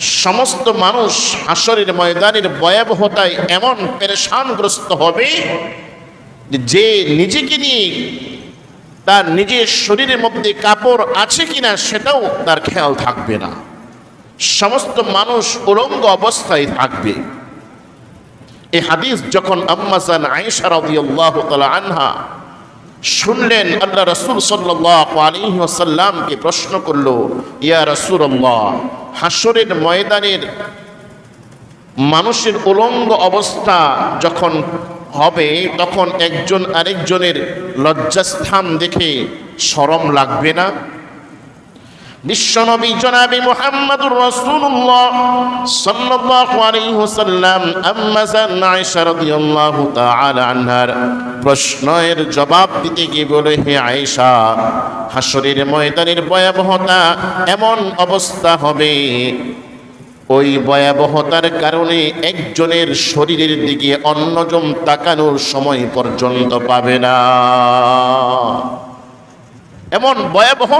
সমস্ত মানুষ হাসরের ময়দানের ভয়াবহতায় এমন পেরেশানগ্রস্ত হবে যে নিজেকে নিয়ে তার নিজের শরীরের মধ্যে কাপড় আছে কিনা সেটাও তার খেয়াল থাকবে না। সমস্ত মানুষ উলঙ্গ অবস্থায় থাকবে। এই হাদিস যখন রাদিয়াল্লাহু তাআলা আনহা শুনলেন, আল্লাহ রসুল আলাইহি প্রশ্ন করল, ইয়া রসুল্লাহ হাসরের ময়দানের মানুষের উলঙ্গ অবস্থা যখন হবে, তখন একজন আরেকজনের লজ্জাস্থান দেখে সরম লাগবে না? বিশ্বনবী জনাবি মুহাম্মদুর রাসূলুল্লাহ সাল্লাল্লাহু আলাইহি ওয়াসাল্লাম আম্মা জান আয়েশা রাদিয়াল্লাহু তাআলা আনহার প্রশ্নের জবাব দিতে গিয়ে বলে, হে আয়েশা হাসরের ময়দানের ভয়াবহতা এমন অবস্থা হবে। ওই ভয়াবহতার কারণে একজনের শরীরের দিকে অন্যজন তাকানোর সময় পর্যন্ত পাবে না। এমন ভয়াবহ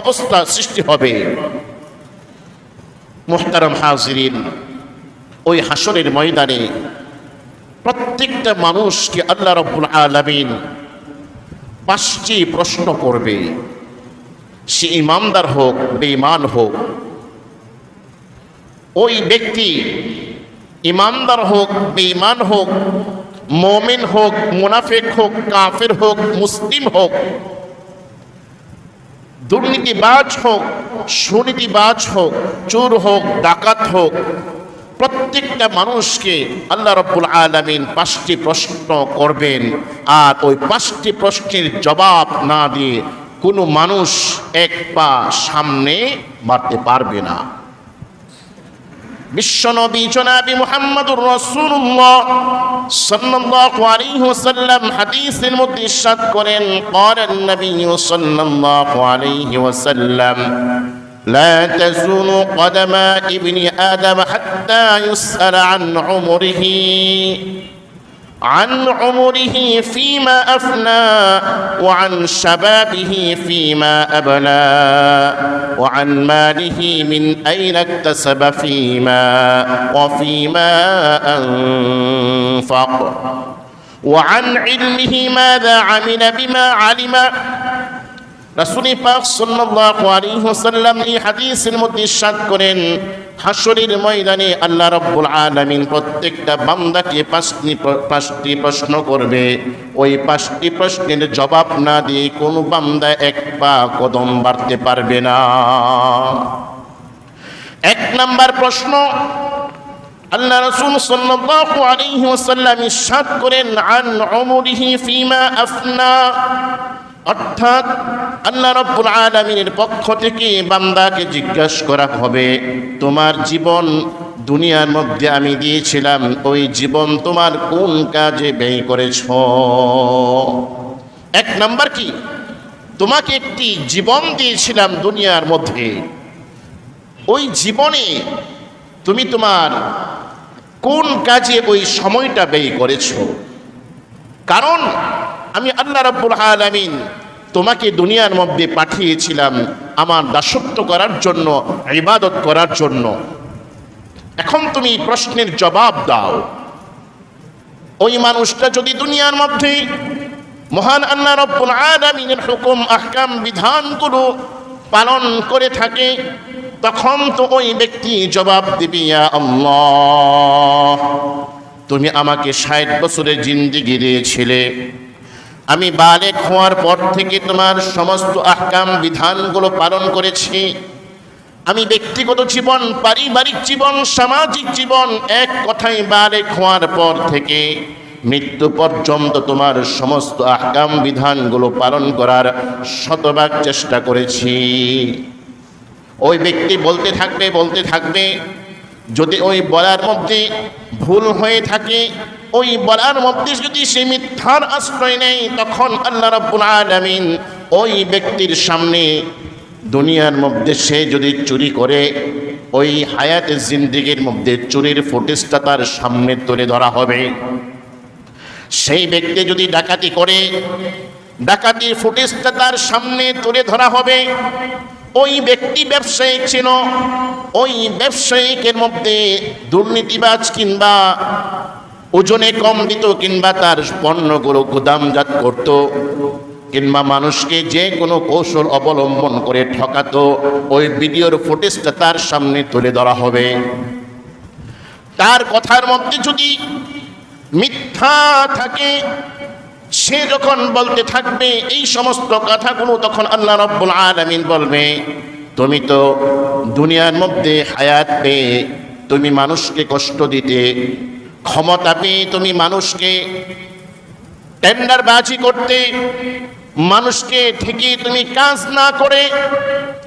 অবস্থা সৃষ্টি হবে। মুহতারম হাজিরিন, ওই হাসরের ময়দানে প্রত্যেকটা মানুষকে আল্লাহ রব্বুল আলমিন পাঁচটি প্রশ্ন করবে। সে ইমানদার হোক, বেঈমান হোক, ওই ব্যক্তি ইমানদার হোক, বেঈমান হোক, মমিন হোক, মুনাফেক হোক, কাফের হোক, মুসলিম হোক দুর্নীতিবাজ হোক, সুনীতিবাজ হোক, চোর হোক, ডাকাত হোক, প্রত্যেকটা মানুষকে আল্লাহ রব্বুল আলমিন পাঁচটি প্রশ্ন করবেন। আর ওই পাঁচটি প্রশ্নের জবাব না দিয়ে কোনো মানুষ এক পা সামনে মারতে পারবে না। বিশ্বনবী জনাবি মুহাম্মদুর রাসূলুল্লাহ সাল্লাল্লাহু আলাইহি ওয়াসাল্লাম হাদিসের মধ্যে ইরশাদ করেন قال النبي صلى الله عليه وسلم لا تزول قدم ابن آدم حتى يسأل عن عمره عن عمره فيما أفنى وعن شبابه فيما أبلى وعن ماله من أين اكتسب فيما وفيما أنفق. وعن علمه ماذا عمل بما علم রাসূল পাক সাল্লাল্লাহু আলাইহি ওয়াসাল্লাম এই হাদিসের মধ্যে ইরশাদ করেন হাসরের ময়দানে আল্লাহ রাব্বুল আলামিন প্রত্যেকটা বান্দাকে পাঁচটি পাঁচটি প্রশ্ন করবে। ওই পাঁচটি প্রশ্নের জবাব না দিয়ে কোনো বান্দা এক পা কদম বাড়তে পারবে না। এক নাম্বার প্রশ্ন, আল্লাহ রাসূল সাল্লাল্লাহু আলাইহি ওয়াসাল্লাম ইরশাদ করেন, আন উমরিহি ফিমা আফনা অর্থাৎ আল্লাহ রব্বুল আলমিনের পক্ষ থেকে বান্দাকে জিজ্ঞাসা করা হবে, তোমার জীবন দুনিয়ার মধ্যে আমি দিয়েছিলাম, ওই জীবন তোমার কোন কাজে ব্যয় করেছ? এক নাম্বার কি? তোমাকে একটি জীবন দিয়েছিলাম দুনিয়ার মধ্যে। ওই জীবনে তুমি তোমার কোন কাজে ওই সময়টা ব্যয় করেছ? কারণ আমি আল্লাহ রাব্বুল আলামিন তোমাকে দুনিয়ার মধ্যে পাঠিয়েছিলাম আমার দাসত্ব করার জন্য, ইবাদত করার জন্য। এখন তুমি প্রশ্নের জবাব দাও। ওই মানুষটা যদি দুনিয়ার মধ্যে মহান আল্লাহ রব্বুল আলামিনের হুকুম, আহকাম, বিধানগুলো পালন করে থাকে, তখন তো ওই ব্যক্তি জবাব দিবি আল্লাহ, তুমি আমাকে ষাট বছরের জিন্দিগি দিয়েছিলে। আমি বালেক হওয়ার পর থেকে তোমার সমস্ত আহকাম, বিধানগুলো পালন করেছি। আমি ব্যক্তিগত জীবন, পারিবারিক জীবন, সামাজিক জীবন, এক কথাই বালেক হওয়ার পর থেকে মৃত্যু পর্যন্ত তোমার সমস্ত আহকাম, বিধানগুলো পালন করার শতভাগ চেষ্টা করেছি। ওই ব্যক্তি বলতে থাকবে বলতে থাকবে, যদি ওই বলার মধ্যে ভুল হয়ে থাকে ওই বলার মধ্যে যদি সে মিথ্যার আশ্রয় নেয়, তখন আল্লাহ রাব্বুল আলামিন ওই ব্যক্তির সামনে দুনিয়ার মধ্যে সে যদি চুরি করে, ওই হায়াতের জিন্দিগির মধ্যে চুরির ফুটেজটা তার সামনে তুলে ধরা হবে। সেই ব্যক্তি যদি ডাকাতি করে, ডাকাতির ফুটেজটা তার সামনে তুলে ধরা হবে। ওই ব্যক্তি ব্যবসায়িক ছিল, ওই ব্যবসায়িকের মধ্যে দুর্নীতিবাজ কিংবা ওজনে কম দিত কিংবা তার পণ্যগুলো গুদামজাত করত, কিংবা মানুষকে যে কোনো কৌশল অবলম্বন করে ঠকাতো, ওই ভিডিওর ফুটেজটা তার সামনে তুলে ধরা হবে। তার কথার মধ্যে যদি মিথ্যা থাকে, সে যখন বলতে থাকবে, এই সমস্ত কথাগুলো তখন আল্লাহ রব্বুল আলামিন বলবে, তুমি তো দুনিয়ার মধ্যে হায়াত পেয়ে, তুমি মানুষকে কষ্ট দিতে ক্ষমতা পেয়ে তুমি মানুষকে টেন্ডারবাজি করতে, মানুষকে ঠিকই তুমি কাজ না করে,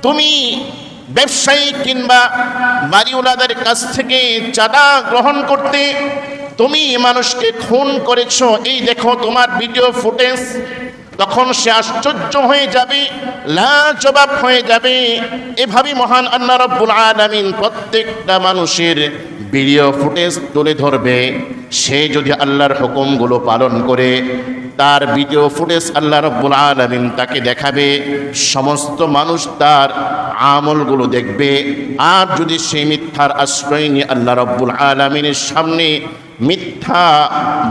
তুমি ব্যবসায়ী কিংবা বাড়িওয়ালাদের কাছ থেকে চাঁদা গ্রহণ করতে, তুমি মানুষকে খুন করেছ। এই দেখো তোমার ভিডিও ফুটেজ। তখন সে আশ্চর্য হয়ে যাবে, লাজবাব হয়ে যাবে। এভাবে মহান আল্লাহ রব্বুল আলামিন প্রত্যেকটা মানুষের ভিডিও ফুটেজ তুলে ধরবে। সে যদি আল্লাহর হুকুমগুলো পালন করে, তার ভিডিও ফুটেজ আল্লাহ রব্বুল আলামিন তাকে দেখাবে। সমস্ত মানুষ তার আমলগুলো দেখবে। আর যদি সে মিথ্যার আশ্রয় নিয়ে আল্লাহ রব্বুল আলমিনের সামনে মিথ্যা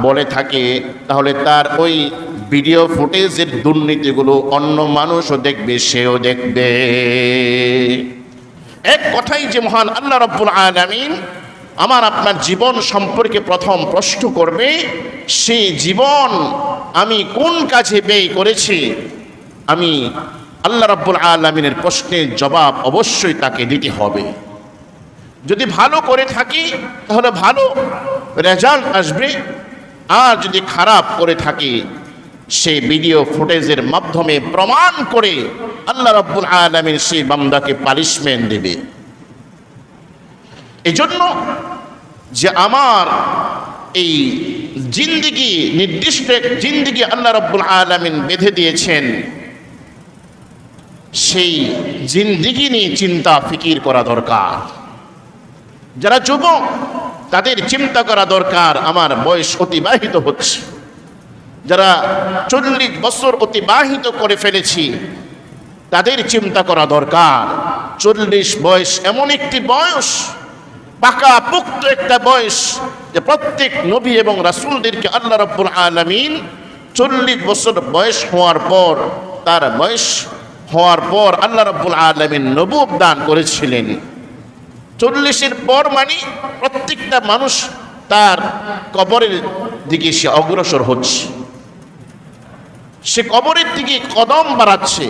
বলে থাকে, তাহলে তার ওই ভিডিও ফুটেজের দুর্নীতিগুলো অন্য মানুষও দেখবে, সেও দেখবে। এক কথাই যে মহান আল্লাহ রব্বুল আলমিন আমার আপনার জীবন সম্পর্কে প্রথম প্রশ্ন করবে, সেই জীবন আমি কোন কাজে ব্যয় করেছি? আমি আল্লাহ রাব্বুল আলমিনের প্রশ্নের জবাব অবশ্যই তাকে দিতে হবে। যদি ভালো করে থাকি, তাহলে ভালো রেজাল্ট আসবে। আর যদি খারাপ করে থাকি, সেই ভিডিও ফুটেজের মাধ্যমে প্রমাণ করে আল্লাহ রব্বুল আলমিন সেই বান্দাকে পানিশমেন্ট দেবে। এজন্য যে আমার এই জিন্দিগি, নির্দিষ্ট এক জিন্দিগি আল্লাহ রব্বুল আলমিন বেঁধে দিয়েছেন, সেই জিন্দিগি নিয়ে চিন্তা, ফিকির করা দরকার। যারা যুবক, তাদের চিন্তা করা দরকার, আমার বয়স অতিবাহিত হচ্ছে। যারা চল্লিশ বছর অতিবাহিত করে ফেলেছি, তাদের চিন্তা করা দরকার। চল্লিশ বয়স এমন একটি বয়স, পাকা পুক্ত একটা বয়স, যে প্রত্যেক নবী এবং রাসুলদেরকে আল্লাহ রব্বুল আলমিন চল্লিশ বছর বয়স হওয়ার পর, তার বয়স হওয়ার পর আল্লাহ রব্বুল আলমিন নবুব দান করেছিলেন। চল্লিশের পর মানে প্রত্যেকটা মানুষ তার কবরের দিকে সে অগ্রসর হচ্ছে। সে কবরের দিকে কদম বাড়াচ্ছে,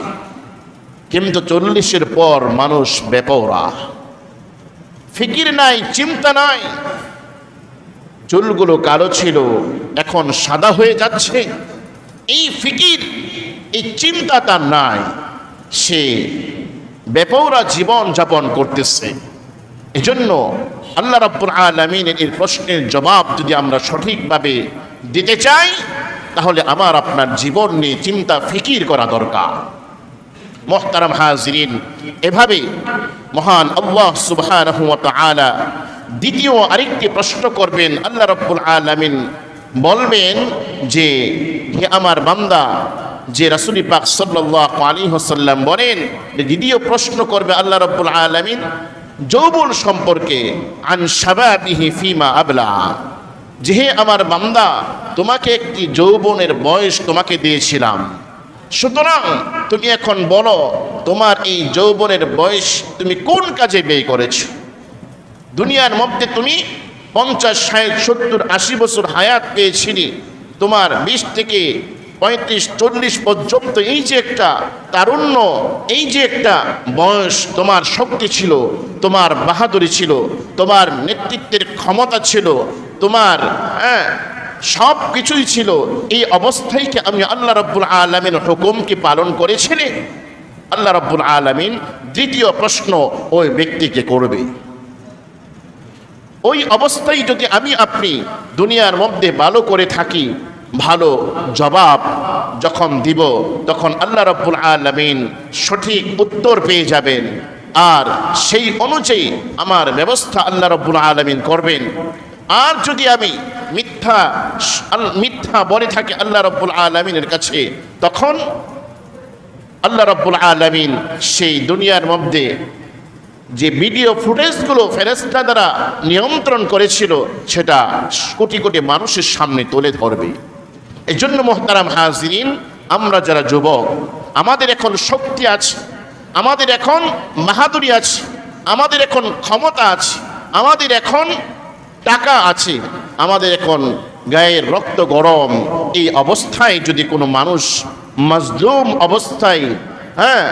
কিন্তু চল্লিশের পর মানুষ বেপরা ফিকির নাই, চিন্তা নাই। চুলগুলো কালো ছিল, এখন সাদা হয়ে যাচ্ছে। এই ফিকির, এই চিন্তা তার নাই। সে বেপৌরা জীবন যাপন করতেছে। এজন্য আল্লাহ রাব্বুল আলমিনের এই প্রশ্নের জবাব যদি আমরা সঠিকভাবে দিতে চাই, তাহলে আমার আপনার জীবন নিয়ে চিন্তা, ফিকির করা দরকার। মোহতারাম হাজরিন, এভাবে মহান আল্লাহ সুবহানাহু ওয়া তাআলা দ্বিতীয় আরেকটি প্রশ্ন করবেন। আল্লাহ রাব্বুল আলামিন বলবেন যে, হে আমার বান্দা, যে রাসূল পাক সাল্লাল্লাহু আলাইহি ওয়াসাল্লাম বলেন দ্বিতীয় প্রশ্ন করবে আল্লাহ রাব্বুল আলামিন যৌবন সম্পর্কে, আন ফিমা আবলা। যে হে আমার বান্দা, তোমাকে একটি যৌবনের বয়স তোমাকে দিয়েছিলাম। সুতরাং তুমি এখন বলো, তোমার এই যৌবনের বয়স তুমি কোন কাজে ব্যয় করেছ? দুনিয়ার মধ্যে তুমি পঞ্চাশ, ষাট, সত্তর, আশি বছর হায়াত পেয়েছিলি। তোমার বিশ থেকে পঁয়ত্রিশ, চল্লিশ পর্যন্ত এই যে একটা তারুণ্য, এই যে একটা বয়স তোমার শক্তি ছিল, তোমার বাহাদুরি ছিল, তোমার নেতৃত্বের ক্ষমতা ছিল, তোমার হ্যাঁ সব কিছুই ছিল, এই অবস্থায় কি আমি আল্লাহ রব্বুল আলমিন হুকুমকে পালন করেছিলে আল্লাহ রব্বুল আলমিন দ্বিতীয় প্রশ্ন ওই ব্যক্তিকে করবে? ওই অবস্থায় যদি আমি আপনি দুনিয়ার মধ্যে ভালো করে থাকি ভালো জবাব যখন দিব, তখন আল্লাহ রব্বুল আলমিন সঠিক উত্তর পেয়ে যাবেন। আর সেই অনুযায়ী আমার ব্যবস্থা আল্লাহ রব্বুল আলমিন করবেন। আর যদি আমি মিথ্যা মিথ্যা বলে থাকি আল্লাহ রব্বুল আলমিনের কাছে, তখন আল্লাহ রব্বুল আলমিন সেই দুনিয়ার মধ্যে যে ভিডিও ফুটেজগুলো ফেরেস্তা দ্বারা নিয়ন্ত্রণ করেছিল, সেটা কোটি কোটি মানুষের সামনে তুলে ধরবে। এই জন্য মোহতারাম হাজিরিন, আমরা যারা যুবক, আমাদের এখন শক্তি আছে, আমাদের এখন বাহাদুরি আছে, আমাদের এখন ক্ষমতা আছে, আমাদের এখন টাকা আছে, আমাদের এখন গায়ের রক্ত গরম, এই অবস্থায় যদি কোনো মানুষ মজলুম অবস্থায় হ্যাঁ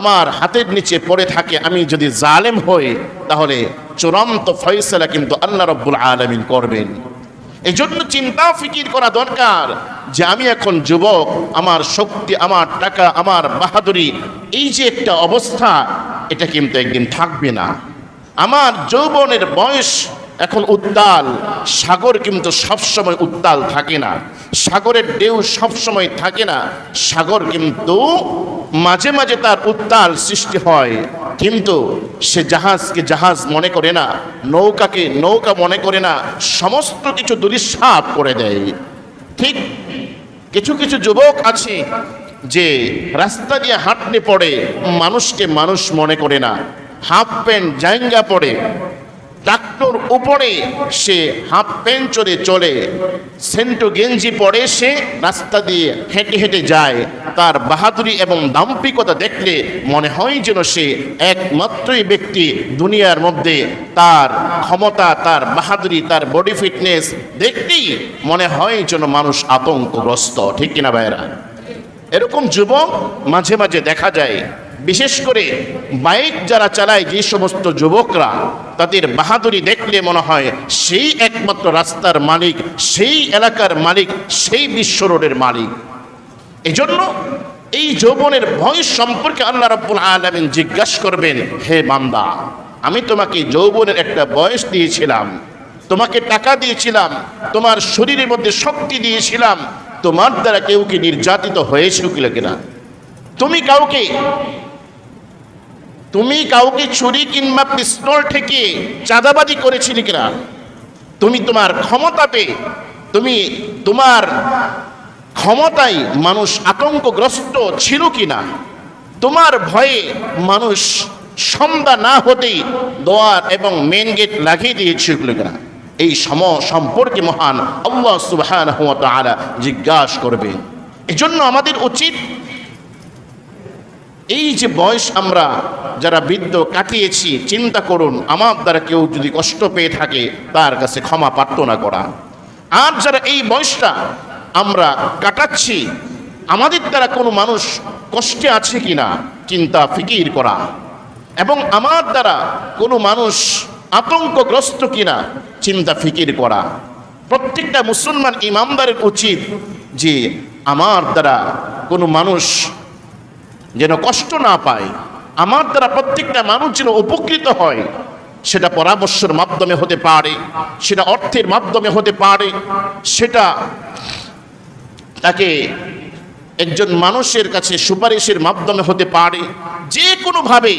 আমার হাতের নিচে পড়ে থাকে, আমি যদি জালেম হই, তাহলে চূড়ান্ত ফয়সলা কিন্তু আল্লাহ রব্বুল আলমিন করবেন। এই জন্য চিন্তা, ফিকির করা দরকার যে আমি এখন যুবক, আমার শক্তি, আমার টাকা, আমার বাহাদুরি, এই যে একটা অবস্থা, এটা কিন্তু একদিন থাকবে না। আমার যৌবনের বয়স এখন উত্তাল, সাগর কিন্তু সবসময় উত্তাল থাকে না। সাগরের ঢেউ সবসময় থাকে না। সাগর কিন্তু মাঝে মাঝে তার উত্তাল সৃষ্টি হয়। কিন্তু সে জাহাজকে জাহাজ মনে করে না, নৌকাকে নৌকা মনে করে না, সমস্ত কিছু দুরিশ্বাপ করে দেয়। ঠিক কিছু কিছু যুবক আছে যে রাস্তা দিয়ে হাঁটলে পড়ে, মানুষকে মানুষ মনে করে না। হাফ প্যান্ট জাইঙ্গা পড়ে ট্রাক্টর উপরে সে হাফ প্যান্ট চড়ে চলে। সেন্টু গেঞ্জি পরে সে রাস্তা দিয়ে হেঁটে হেঁটে যায়। তার বাহাদুরি এবং দাম্পিকতা দেখলে মনে হয় যেন সে একমাত্রই ব্যক্তি দুনিয়ার মধ্যে। তার ক্ষমতা, তার বাহাদুরি, তার বডি ফিটনেস দেখতেই মনে হয় যেন মানুষ আতঙ্কগ্রস্ত। ঠিক কিনা ভাইরা এরকম যুবক মাঝে মাঝে দেখা যায় বিশেষ করে বাইক যারা চালায়, যে সমস্ত যুবকরা, তাদের বাহাদুরি দেখলে মনে হয় সেই একমাত্র রাস্তার মালিক, সেই এলাকার মালিক, সেই বিশ্ব রোডের মালিক। এজন্য এই যৌবনের ভয় সম্পর্কে আল্লাহ রাব্বুল আলামিন জিজ্ঞাসা করবেন, হে বান্দা, আমি তোমাকে যৌবনের একটা বয়স দিয়েছিলাম, তোমাকে টাকা দিয়েছিলাম, তোমার শরীরের মধ্যে শক্তি দিয়েছিলাম, তোমার দ্বারা কেউ কি নির্যাতিত হয়েছিল কিনা তুমি কাউকে তুমি কাউকে ছুরি কিংবা পিস্তল থেকে চাঁদাবাজি করেছিলে কিনা? তুমি তোমার ক্ষমতা পেয়ে তুমি তোমার ক্ষমতায় মানুষ আতঙ্কগ্রস্ত ছিল কিনা? তোমার ভয়ে মানুষ সন্ধ্যা না হতেই দোয়ার এবং মেন গেট লাগিয়ে দিয়েছিল কিনা? এই সম সম্পর্কে মহান আল্লাহ সুবহান জিজ্ঞাসা করবে। এজন্য আমাদের উচিত এই যে বয়স আমরা যারা বৃদ্ধ কাটিয়েছি, চিন্তা করুন, আমার দ্বারা কেউ যদি কষ্ট পেয়ে থাকে, তার কাছে ক্ষমা প্রার্থনা করা। আর যারা এই বয়সটা আমরা কাটাচ্ছি, আমাদের দ্বারা কোনো মানুষ কষ্টে আছে কিনা, চিন্তা, ফিকির করা। এবং আমার দ্বারা কোনো মানুষ আতঙ্কগ্রস্ত কিনা, চিন্তা, ফিকির করা। প্রত্যেকটা মুসলমান ইমামদারের উচিত যে, আমার দ্বারা কোনো মানুষ যেন কষ্ট না পায়। আমার দ্বারা প্রত্যেকটা মানুষ যেন উপকৃত হয়, সেটা পরামর্শের মাধ্যমে হতে পারে, সেটা অর্থের মাধ্যমে হতে পারে, সেটা তাকে একজন মানুষের কাছে সুপারিশের মাধ্যমে হতে পারে। যে কোনোভাবে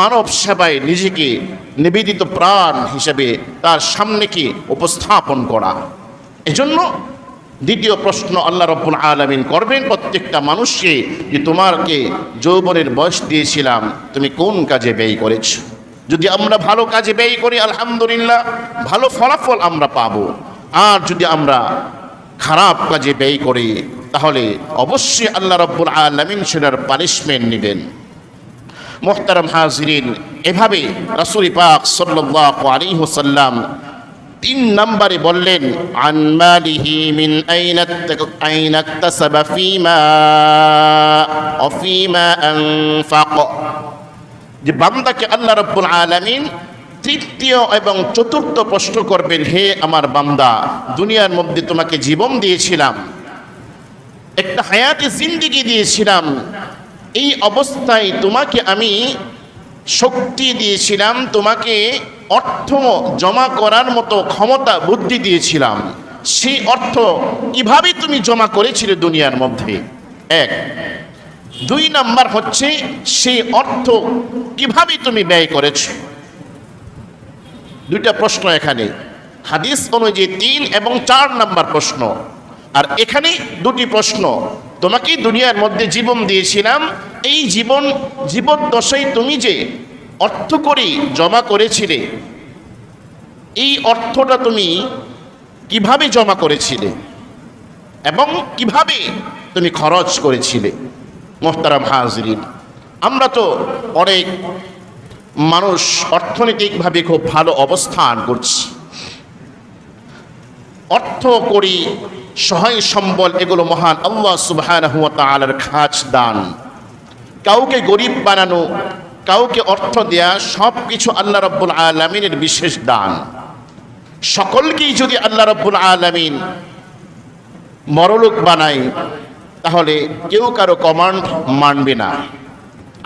মানব সেবায় নিজেকে নিবেদিত প্রাণ হিসেবে তার সামনেকে উপস্থাপন করা। এজন্য দ্বিতীয় প্রশ্ন আল্লাহ রব্বুল আলমিন করবেন, প্রত্যেকটা মানুষকে যে তোমাকে যৌবনের বয়স দিয়েছিলাম, তুমি কোন কাজে ব্যয় করেছ? যদি আমরা ভালো কাজে ব্যয় করি, আলহামদুলিল্লাহ, ভালো ফলাফল আমরা পাবো। আর যদি আমরা খারাপ কাজে ব্যয় করি, তাহলে অবশ্যই আল্লাহ রব্বুল আলমিন সেটার পানিশমেন্ট নেবেন। মোহতারাম হাজরিন, এভাবে রাসুল পাক সাল্লাহ আলী হোসাল্লাম তিন নম্বরে বললেন আনমালিহি মিন আইনা ইকতাসাবা ফিমা অফিমা আনফাক। যে বান্দাকে আল্লাহ রাব্বুল আলামিন তৃতীয় এবং চতুর্থ প্রশ্ন করবেন, হে আমার বান্দা, দুনিয়ার মধ্যে তোমাকে জীবন দিয়েছিলাম, একটা হায়াতে জিন্দিগি দিয়েছিলাম, এই অবস্থায় তোমাকে আমি শক্তি দিয়েছিলাম, তোমাকে অর্থ জমা করার মতো ক্ষমতা, বুদ্ধি দিয়েছিলাম। সেই অর্থ কীভাবে তুমি জমা করেছিলে দুনিয়ার মধ্যে? এক। দুই নাম্বার হচ্ছে, সেই অর্থ কীভাবে তুমি ব্যয় করেছ? দুইটা প্রশ্ন এখানে। হাদিস অনুযায়ী তিন এবং চার নাম্বার প্রশ্ন। আর এখানে দুটি প্রশ্ন। তোমাকে দুনিয়ার মধ্যে জীবন দিয়েছিলাম। এই জীবন, জীবদ্দশায় তুমি যে অর্থ করে জমা করেছিলে। এই অর্থটা তুমি কীভাবে জমা করেছিলে? এবং কীভাবে তুমি খরচ করেছিলে? মোহতারাম হাজরিন, আমরা তো অনেক মানুষ অর্থনৈতিকভাবে খুব ভালো অবস্থান করছি। অর্থ করি, সহায় সম্বল, এগুলো মহান আল্লাহ তাআলার খাস দান। কাউকে গরিব বানানো কাউকে অর্থ দেয়া সব কিছু আল্লাহ রব্বুল আলমিনের বিশেষ দান। সকলকেই যদি আল্লাহ রব্বুল আলমিন মরলোক বানায়, তাহলে কেউ কারও কমান্ড মানবে না।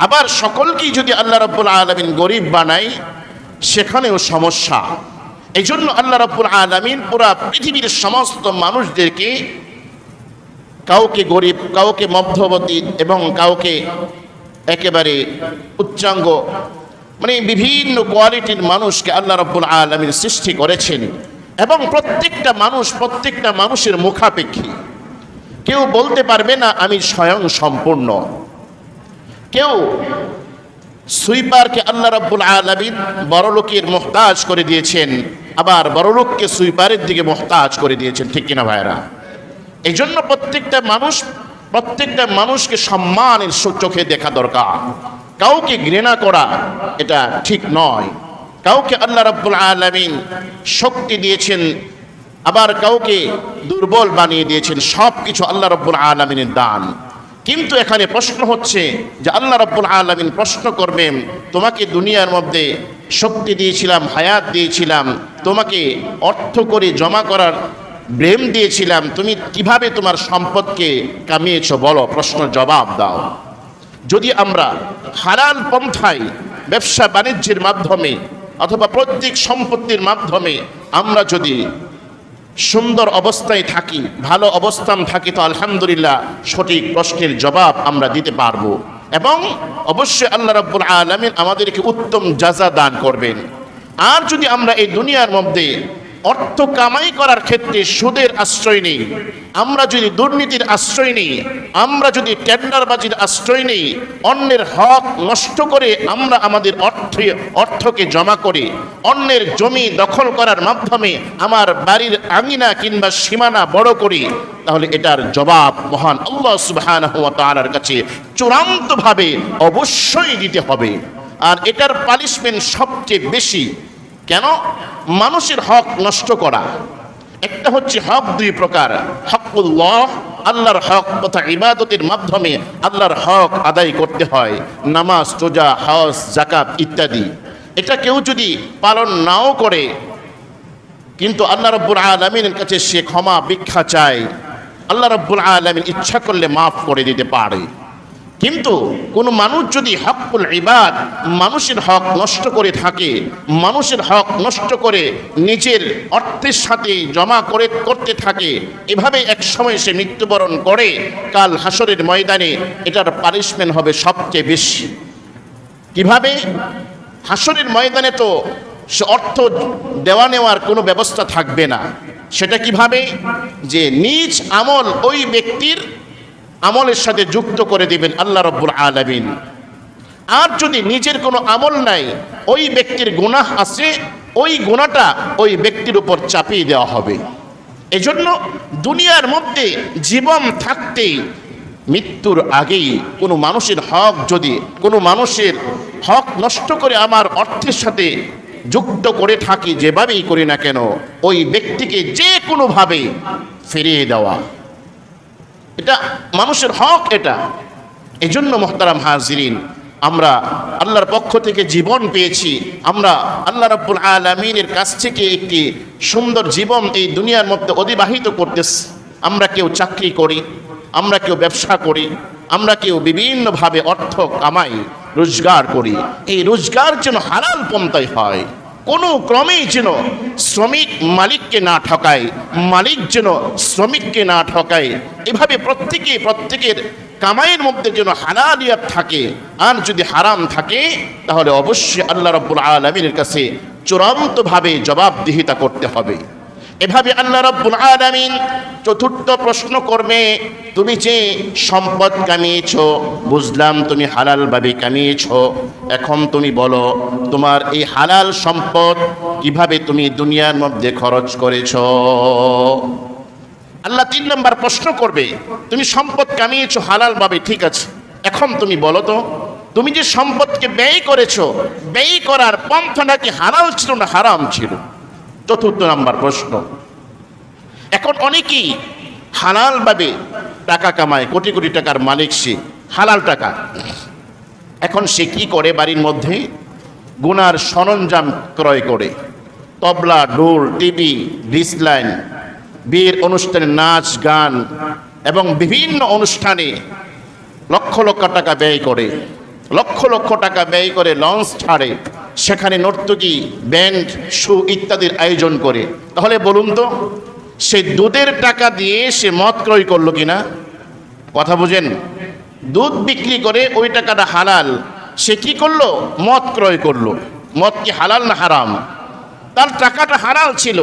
আবার সকলকেই যদি আল্লাহ রব্বুল আলমিন গরিব বানায়, সেখানেও সমস্যা। এই জন্য আল্লাহ রব্বুল আলমিন পুরা পৃথিবীর সমস্ত মানুষদেরকে কাউকে গরিব, কাউকে মধ্যবর্তী এবং কাউকে একেবারে উচ্চাঙ্গ মানে বিভিন্ন কোয়ালিটির মানুষকে আল্লাহ রব্বুল আলমীর সৃষ্টি করেছেন এবং প্রত্যেকটা মানুষ প্রত্যেকটা মানুষের মুখাপেক্ষী। কেউ বলতে পারবে না আমি স্বয়ং সম্পূর্ণ। কেউ সুইপারকে আল্লাহ রব্বুল আলমিন বড়লোকের মোহতাজ করে দিয়েছেন, আবার বড়লোককে সুইপারের দিকে মোহতাজ করে দিয়েছেন, ঠিক কিনা ভাইরা এই জন্য প্রত্যেকটা মানুষ প্রত্যেকটা মানুষকে সম্মানের চোখে দেখা দরকার। কাউকে ঘৃণা করা এটা ঠিক নয়। কাউকে আল্লাহ রাব্বুল আলামিন শক্তি দিয়েছেন, আবার কাউকে দুর্বল বানিয়ে দিয়েছেন সব কিছু আল্লাহ রাব্বুল আলামিনের দান। কিন্তু এখানে প্রশ্ন হচ্ছে যে আল্লাহ রব্বুল আলামিন প্রশ্ন করবেন, তোমাকে দুনিয়ার মধ্যে শক্তি দিয়েছিলাম, হায়াত দিয়েছিলাম, তোমাকে অর্থ করে জমা করার ব্রেম দিয়েছিলাম, তুমি কীভাবে তোমার সম্পদকে কামিয়েছ বলো, প্রশ্ন জবাব দাও। যদি আমরা হারাল পন্থায় ব্যবসা বাণিজ্যের মাধ্যমে অথবা প্রত্যেক সম্পত্তির মাধ্যমে আমরা যদি সুন্দর অবস্থায় থাকি, ভালো অবস্থান থাকি, তো আলহামদুলিল্লাহ সঠিক প্রশ্নের জবাব আমরা দিতে পারব। এবং অবশ্যই আল্লাহ রাব্বুল আলমিন আমাদেরকে উত্তম যাজা দান করবেন। আর যদি আমরা এই দুনিয়ার মধ্যে অর্থ কামাই করার ক্ষেত্রে সুদের আশ্রয় নেই। আমরা যদি দুর্নীতির আশ্রয় নেই, আমরা যদি টেন্ডারবাজির আশ্রয় নেই, অন্যের হক নষ্ট করে আমরা আমাদের অর্থ, অর্থকে জমা করে, অন্যের জমি দখল করার মাধ্যমে আমার বাড়ির আঙিনা কিংবা সীমানা বড় করি, তাহলে এটার জবাব মহান আল্লাহ সুবহানাহু ওয়া কাছে চূড়ান্তভাবে অবশ্যই দিতে হবে। আর এটার পানিশমেন্ট সবচেয়ে বেশি কেন? মানুষের হক নষ্ট করা। একটা হচ্ছে হক দুই প্রকার। হকুল্লাহ, আল্লাহর হক তথা ইবাদতের মাধ্যমে আল্লাহর হক আদায় করতে হয়। নামাজ, রোজা, হজ জাকাত ইত্যাদি। এটা কেউ যদি পালন নাও করে, কিন্তু আল্লাহ রব্বুল আলমিনের কাছে সে ক্ষমা ভিক্ষা চায়, আল্লাহ রব্বুল আলমিন ইচ্ছা করলে মাফ করে দিতে পারে। কিন্তু কোনো মানুষ যদি হকুল ইবাদ, মানুষের হক নষ্ট করে থাকে, মানুষের হক নষ্ট করে নিজের অর্থের সাথে জমা করে করতে থাকে, এভাবে এক সময় সে মৃত্যুবরণ করে, কাল হাসরের ময়দানে এটার পানিশমেন্ট হবে সবচেয়ে বেশি। কীভাবে? হাসরের ময়দানে তো সে অর্থ দেওয়া নেওয়ার কোনো ব্যবস্থা থাকবে না। সেটা কীভাবে? যে নিজ আমল ওই ব্যক্তির আমলের সাথে যুক্ত করে দিবেন আল্লাহ রব্বুল আলমিন। আর যদি নিজের কোনো আমল নাই, ওই ব্যক্তির গুনাহ আছে, ওই গুণাটা ওই ব্যক্তির উপর চাপিয়ে দেওয়া হবে। এজন্য দুনিয়ার মধ্যে জীবন থাকতেই মৃত্যুর আগেই কোনো মানুষের হক যদি, কোনো মানুষের হক নষ্ট করে আমার অর্থের সাথে যুক্ত করে থাকি, যেভাবেই করি না কেন, ওই ব্যক্তিকে যে কোনোভাবে ফিরিয়ে দেওয়া। এটা মানুষের হক এটা। এই জন্য মোহতারাম হাজিরিন, আমরা আল্লাহর পক্ষ থেকে জীবন পেয়েছি। আমরা আল্লাহ রাব্বুল আলমিনের কাছ থেকে একটি সুন্দর জীবন এই দুনিয়ার মধ্যে অতিবাহিত করতেছি। আমরা কেউ চাকরি করি, আমরা কেউ ব্যবসা করি, আমরা কেউ বিভিন্নভাবে অর্থ কামাই, রোজগার করি। এই রোজগার যেন হালাল পন্থায় হয়। কোনো ক্রমেই যেন শ্রমিক মালিককে না ঠকায়, মালিক যেন শ্রমিককে না ঠকায়, এভাবে প্রত্যেকে, প্রত্যেকের কামাইয়ের মধ্যে যেন হালালিয়াত থাকে, আর যদি হারাম থাকে, তাহলে অবশ্যই আল্লাহ রব্বুল আলমিনের কাছে চূড়ান্তভাবে জবাবদিহিতা করতে হবে। এভাবে আল্লাহ রব্বুল আলামিন চতুর্থ প্রশ্ন করবে, তুমি যে সম্পদ কামিয়েছ, বুঝলাম তুমি হালালভাবে কামিয়েছ। এখন তুমি বলো, তোমার এই হালাল সম্পদ কীভাবে তুমি দুনিয়ার মধ্যে খরচ করেছ? আল্লাহ তিন নম্বর প্রশ্ন করবে, তুমি সম্পদ কামিয়েছো হালালভাবে, ঠিক আছে। এখন তুমি বলো তো, তুমি যে সম্পদকে ব্যয় করেছ, ব্যয় করার পন্থাটা কি হালাল ছিল না হারাম ছিল? চতুর্থ নাম্বার প্রশ্ন। এখন অনেকেই হালালভাবে টাকা কামায়, কোটি কোটি টাকার মালিক সে, হালাল টাকা। এখন সে কি করে বাড়ির মধ্যে? গুনার সরঞ্জাম ক্রয় করে। তবলা, ঢোল, টিভি ডিসলাইন বিয়ের অনুষ্ঠানে নাচ, গান এবং বিভিন্ন অনুষ্ঠানে লক্ষ লক্ষ টাকা ব্যয় করে। লক্ষ লক্ষ টাকা ব্যয় করে লঞ্চ ছাড়ে। সেখানে নর্তকী, ব্যান্ড, শু ইত্যাদির আয়োজন করে। তাহলে বলুন তো, সে দুধের টাকা দিয়ে সে মদ ক্রয় করল কিনা? কথা বুঝেন? দুধ বিক্রি করে ওই টাকাটা হালাল, সে কি করল? মদ ক্রয় করল। মদ কি হালাল না হারাম? তার টাকাটা হালাল ছিল,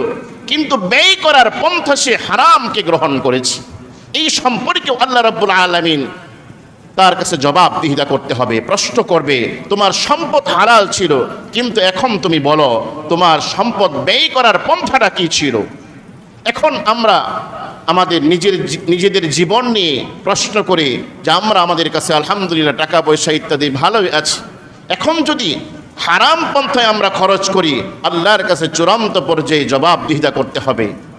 কিন্তু ব্যয় করার পন্থা সে হারামকে গ্রহণ করেছে। এই সম্পর্কে আল্লাহ রাব্বুল আলামিন তার কাছে জবাবদিহিতা করতে হবে। প্রশ্ন করবে, তোমার সম্পদ হারাল ছিল, কিন্তু এখন তুমি বলো, তোমার সম্পদ ব্যয় করার পন্থাটা কি ছিল? এখন আমরা আমাদের নিজের নিজেদের জীবন নিয়ে প্রশ্ন করে যে আমরা আমাদের কাছে আলহামদুলিল্লাহ টাকা পয়সা ইত্যাদি ভালোই আছে। এখন যদি হারাম পন্থায় আমরা খরচ করি, আল্লাহর কাছে চূড়ান্ত পর্যায়ে জবাব জবাবদিহিতা করতে হবে।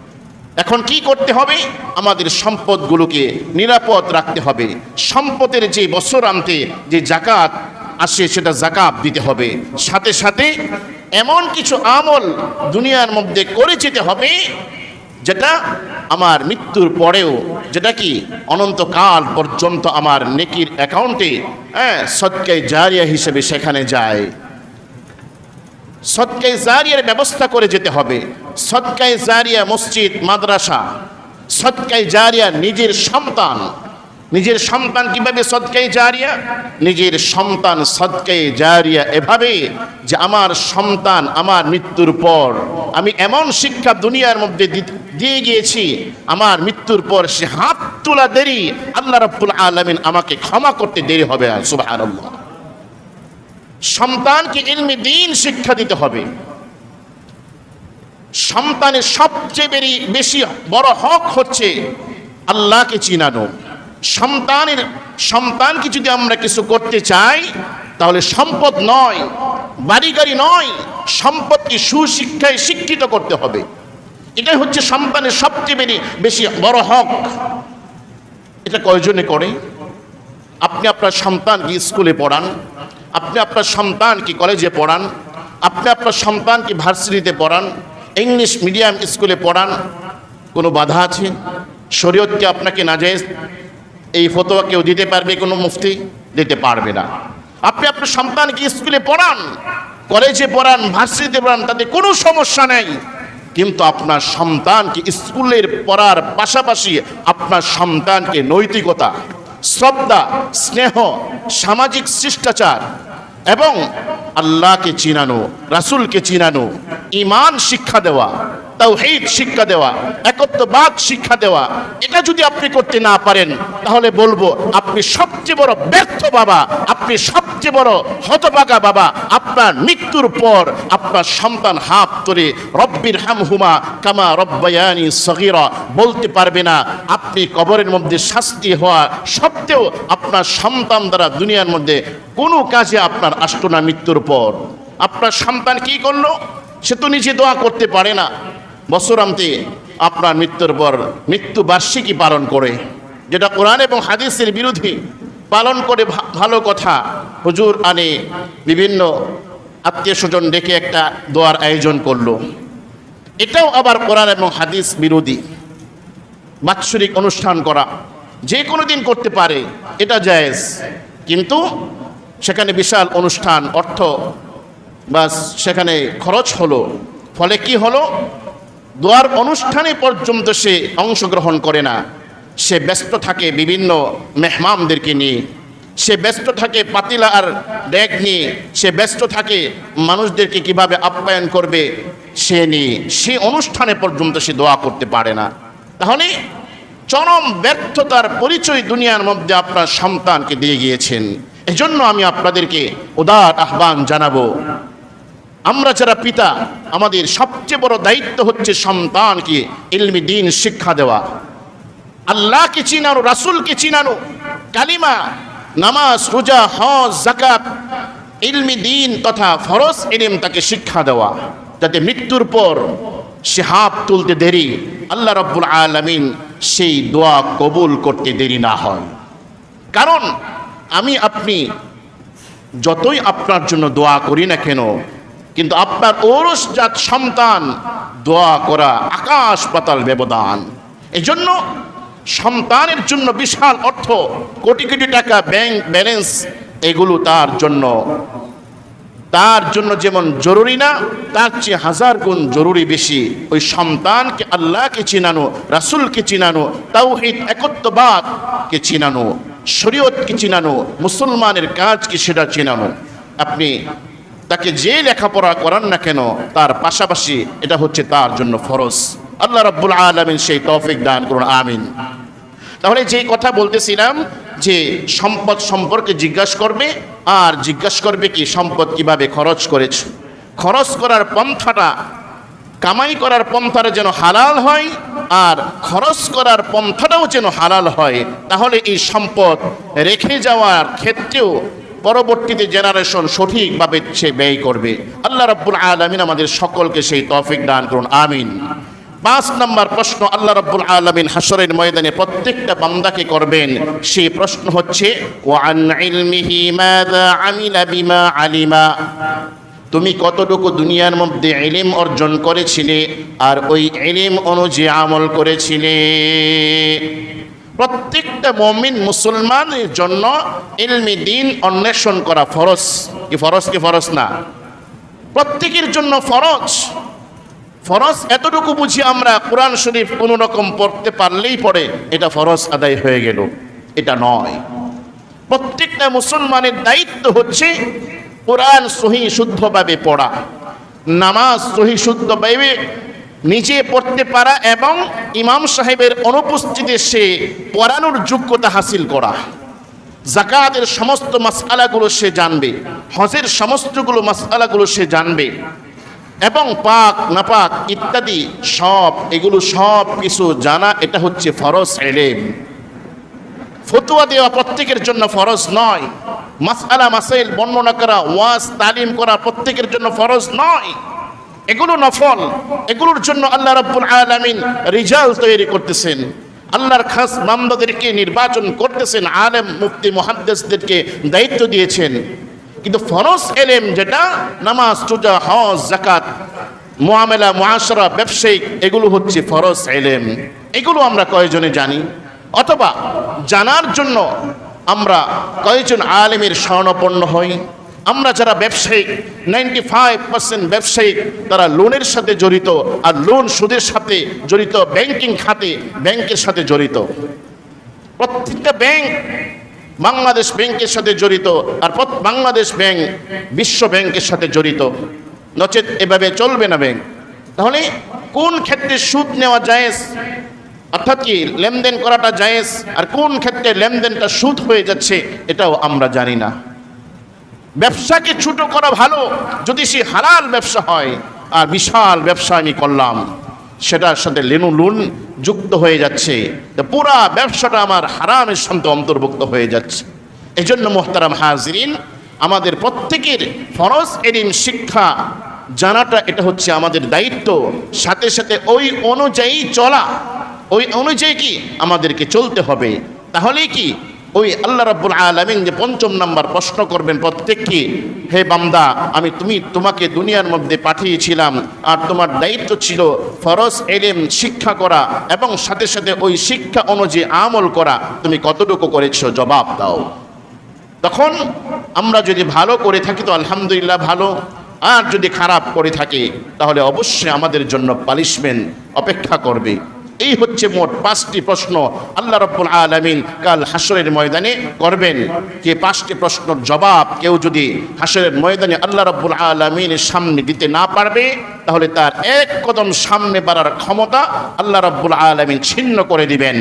এখন কি করতে হবে? আমাদের সম্পদগুলোকে নিরাপদ রাখতে হবে। সম্পদের যে বছর আনতে যে জাকাত আসে, সেটা জাকাত দিতে হবে। সাথে সাথে এমন কিছু আমল দুনিয়ার মধ্যে করে যেতে হবে, যেটা আমার মৃত্যুর পরেও, যেটা কি অনন্তকাল পর্যন্ত আমার নেকির অ্যাকাউন্টে হ্যাঁ সৎকাই জারিয়া হিসেবে সেখানে যায়। সৎকায় জারিয়ার ব্যবস্থা করে যেতে হবে। সৎকায় জারিয়া মসজিদ, মাদ্রাসা, সৎকায় জারিয়া নিজের সন্তান। নিজের সন্তান কীভাবে সৎকায় জারিয়া? নিজের সন্তান সৎকায় জারিয়া এভাবে যে আমার সন্তান আমার মৃত্যুর পর আমি এমন শিক্ষা দুনিয়ার মধ্যে দিয়ে গিয়েছি, আমার মৃত্যুর পর সে হাত তোলা দেরি, আল্লাহ রাব্বুল আলামিন আমাকে ক্ষমা করতে দেরি হবে সুবহানাল্লাহ। সন্তানকে ইলমি দিন শিক্ষা দিতে হবে। সন্তানের সবচেয়ে বেশি বড় হক হচ্ছে আল্লাহকে চিনানো। সন্তানের, সন্তানকে যদি আমরা কিছু করতে চাই, তাহলে সম্পদ নয় বাড়ি নয়, সম্পদকে সুশিক্ষায় শিক্ষিত করতে হবে। এটাই হচ্ছে সন্তানের সবচেয়ে বেরি, বেশি বড় হক। এটা কয়জনে করে? আপনি আপনার সন্তানকে স্কুলে পড়ান আপনি আপনার সন্তানকে কলেজে পড়ান? আপনি আপনার সন্তানকে ভার্সিটিতে পড়ান? ইংলিশ মিডিয়াম স্কুলে পড়ান? কোনো বাধা আছে? শরীয়তকে আপনাকে নাজায়েজ? এই ফতোয়া কেউ দিতে পারবে? কোনো মুফতি দিতে পারবে না। আপনি আপনার সন্তানকে স্কুলে পড়ান? কলেজে পড়ান, ভার্সিটিতে পড়ান, তাতে কোনো সমস্যা নেই। কিন্তু আপনার সন্তানকে স্কুলের পড়ার পাশাপাশি আপনার সন্তানকে নৈতিকতা, শ্রদ্ধা, স্নেহ, সামাজিক শিষ্টাচার এবং আল্লাহকে চিনানো রাসুলকে চিনানো ইমান শিক্ষা দেওয়া। তাওহীদ শিক্ষা দেওয়া, একত্ববাদ শিক্ষা দেওয়া, এটা যদি আপনি করতে না পারেন, তাহলে বলব, আপনি সবচেয়ে বড় ব্যর্থ বাবা, আপনি সবচেয়ে বড় হতভাগা বাবা, আপনার মৃত্যুর পর আপনার সন্তান হাত ধরে রব্বির হামহুমা কামা রব্বায়ানি সগীরা বলতে পারবে না। আপনি কবরের মধ্যে শাস্তি হওয়া সত্ত্বেও আপনার সন্তান দ্বারা দুনিয়ার মধ্যে কোনো কাজে আপনার আসতো না মৃত্যুর পর। আপনার সন্তান কি করল? সে তো নিজে দোয়া করতে পারে না। বছরান্তে আপনার মৃত্যুর পর মৃত্যু বার্ষিকী পালন করে, যেটা কোরআন এবং হাদিসের বিরোধী পালন করে ভালো কথা। হুজুর আনে বিভিন্ন আত্মীয় স্বজন ডেকে একটা দোয়ার আয়োজন করল। এটাও আবার কোরআন এবং হাদিস বিরোধী। বাৎসরিক অনুষ্ঠান করা, যে কোনো দিন করতে পারে, এটা জায়েজ। কিন্তু সেখানে বিশাল অনুষ্ঠান, অর্থ বা সেখানে খরচ হলো। ফলে কি হলো? দোয়ার অনুষ্ঠানে পর্যন্ত সে অংশগ্রহণ করে না। সে ব্যস্ত থাকে বিভিন্ন মেহমানদেরকে নিয়ে। সে ব্যস্ত থাকে পাতিলা আর ড্যাগ নিয়ে। সে ব্যস্ত থাকে মানুষদেরকে কীভাবে আপ্যায়ন করবে সে নিয়ে। সে অনুষ্ঠানে পর্যন্ত সে দোয়া করতে পারে না। তাহলে চরম ব্যর্থতার পরিচয় দুনিয়ার মধ্যে আপনার সন্তানকে দিয়ে গিয়েছেন। এজন্য আমি আপনাদেরকে উদার আহ্বান জানাব। আমরা যারা পিতা, আমাদের সবচেয়ে বড় দায়িত্ব হচ্ছে সন্তানকে ইলমি দিন শিক্ষা দেওয়া। আল্লাহকে চিনানো, রাসূলকে চিনানো, কালিমা, নামাজ, রোজা, হজ জাকাত ইলমি দিন তথা ফরজ ইলম তাকে শিক্ষা দেওয়া। যাতে মৃত্যুর পর সে হাত তুলতে দেরি, আল্লাহ রব্বুল আলামিন সেই দোয়া কবুল করতে দেরি না হয়। কারণ আমি, আপনি যতই আপনার জন্য দোয়া করি না কেন কিন্তু আপনার ওরসজাত সন্তান দোয়া করা আকাশ পাতাল ব্যবধান। এজন্য সন্তানের জন্য বিশাল অর্থ, কোটি কোটি টাকা ব্যাংক ব্যালেন্স এগুলো তার জন্য। তার জন্য যেমন জরুরি না, তার চেয়ে হাজার গুণ জরুরি বেশি। ওই সন্তানকে আল্লাহকে চিনানো, রাসূলকে চিনানো, তাওহীদ একত্ববাদকে চিনানো, শরীয়তকে চিনানো, মুসলমানের কাজকে সেটা চিনানো। আপনি তাকে যে লেখাপড়া করান না কেন, তার পাশাপাশি এটা হচ্ছে তার জন্য ফরজ। আল্লাহ রাব্বুল আলামিন সেই তৌফিক দান করুন, আমিন। তাহলে যে কথা বলতেছিলাম যে সম্পদ সম্পর্কে জিজ্ঞাসা করবে, আর জিজ্ঞাসা করবে কি সম্পদ কীভাবে খরচ করেছ? খরচ করার পন্থাটা, কামাই করার পন্থাটা যেন হালাল হয়, আর খরচ করার পন্থাটাও যেন হালাল হয়, তাহলে এই সম্পদ রেখে যাওয়ার ক্ষেত্রেও পরবর্তীতে জেনারেশন সঠিকভাবে সে ব্যয় করবে। আল্লাহ রাব্বুল আলামিন আমাদের সকলকে সেই তৌফিক দান করুন, আমিন। পাঁচ নম্বর প্রশ্ন, আল্লাহ রাব্বুল আলামিন হাসরের ময়দানে প্রত্যেকটা বান্দাকে করবেন? সেই প্রশ্ন হচ্ছে তুমি কতটুকু দুনিয়ার মধ্যে ইলিম অর্জন করেছিলে আর ওই ইলিম অনুযায়ী আমল করেছিলে? প্রত্যেকটা মমিন মুসলমানের জন্য ইলমি দিন অন্বেষণ করা ফরজ। কি ফরজ কি ফরজ না? প্রত্যেকের জন্য ফরজ। ফরজ এতটুকু বুঝি আমরা কোরআন শরীফ কোনো রকম পড়তে পারলেই পড়ে এটা ফরজ আদায় হয়ে গেল। এটা নয়। প্রত্যেকটা মুসলমানের দায়িত্ব হচ্ছে কোরআন সহি শুদ্ধভাবে পড়া। নামাজ সহি শুদ্ধভাবে নিজে পড়তে পারা এবং ইমাম সাহেবের অনুপস্থিতিতে সে পড়ানোর যোগ্যতা হাসিল করা। জাকাতের সমস্ত মাসআলাগুলো সে জানবে, হজের সমস্তগুলো মাসআলাগুলো সে জানবে এবং পাক, নাপাক ইত্যাদি সব, এগুলো সব কিছু জানা, এটা হচ্ছে ফরজ এলেম ফতুয়া দেওয়া প্রত্যেকের জন্য ফরজ নয়, মাসআলা, মাসাইল বর্ণনা করা, ওয়াজ, তালিম করা প্রত্যেকের জন্য ফরজ নয়। এগুলো নফল, এগুলোর জন্য আল্লাহ রাব্বুল আলামিন রিজাল তৈরি করতেছেন। আল্লাহর খাস মামদাদেরকে নির্বাচন করতেছেন, আলেম, মুফতি, মুহাদ্দিসদেরকে দায়িত্ব দিয়েছেন। কিন্তু ফরজ এলেম যেটা, নামাজ, রোজা, হজ জাকাত মুআমেলা, মুআশরা, ব্যবসায়িক, এগুলো হচ্ছে ফরজ এলেম। এগুলো আমরা কয়জনে জানি? অথবা জানার জন্য আমরা কয়েকজন আলেমের স্বর্ণপন্ন হই? আমরা যারা ব্যবসায়িক নাইনটি ফাইভ পার্সেন্ট ব্যবসায়িক, তারা লোনের সাথে জড়িত আর লোন সুদের সাথে জড়িত ব্যাংকিং খাতে ব্যাংকের সাথে জড়িত। প্রত্যেকটা ব্যাংক বাংলাদেশ ব্যাংকের সাথে জড়িত আর বাংলাদেশ ব্যাংক বিশ্ব ব্যাংকের সাথে জড়িত। নচেত এভাবে চলবে না ব্যাংক তাহলে কোন ক্ষেত্রে সুদ নেওয়া জায়েজ? অর্থাৎ কি লেনদেন করাটা জায়েজ? আর কোন ক্ষেত্রে লেনদেনটা সুদ হয়ে যাচ্ছে? এটাও আমরা জানি না। ব্যবসাকে ছোট করা ভালো, যদি সে হালাল ব্যবসা হয়, আর বিশাল ব্যবসা আমি করলাম, সেটার সাথে লেনু লুন যুক্ত হয়ে যাচ্ছে। পুরা ব্যবসাটা আমার হারামের সাথে অন্তর্ভুক্ত হয়ে যাচ্ছে। এই জন্য মোহতারাম হাজরিন, আমাদের প্রত্যেকের ফরজ এলিম শিক্ষা জানাটা, এটা হচ্ছে আমাদের দায়িত্ব। সাথে সাথে ওই অনুযায়ী চলা, ওই অনুযায়ী কি আমাদেরকে চলতে হবে। তাহলেই কি ওই আল্লাহ রাব্বুল আলামিন যে পঞ্চম নাম্বার প্রশ্ন করবেন প্রত্যেককে হে বান্দা, আমি তুমি, তোমাকে দুনিয়ার মধ্যে পাঠিয়েছিলাম আর তোমার দায়িত্ব ছিল ফরজ এলেম, শিক্ষা করা এবং সাথে সাথে ওই শিক্ষা অনুযায়ী আমল করা। তুমি কতটুকু করেছ? জবাব দাও। তখন আমরা যদি ভালো করে থাকি তো আলহামদুলিল্লাহ ভালো, আর যদি খারাপ করে থাকি তাহলে অবশ্যই আমাদের জন্য পালিশমেন্ট অপেক্ষা করবে। এই হচ্ছে মোট পাঁচটি প্রশ্ন। আল্লাহ রব্বুল আলমিন কাল হাসরের ময়দানে করবেন। যে পাঁচটি প্রশ্নের জবাব কেউ যদি হাসরের ময়দানে আল্লাহ রব্বুল আলমিনের সামনে দিতে না পারবে, তাহলে তার এক কদম সামনে বাড়ার ক্ষমতা আল্লাহ রব্বুল আলমিন ছিন্ন করে দিবেন।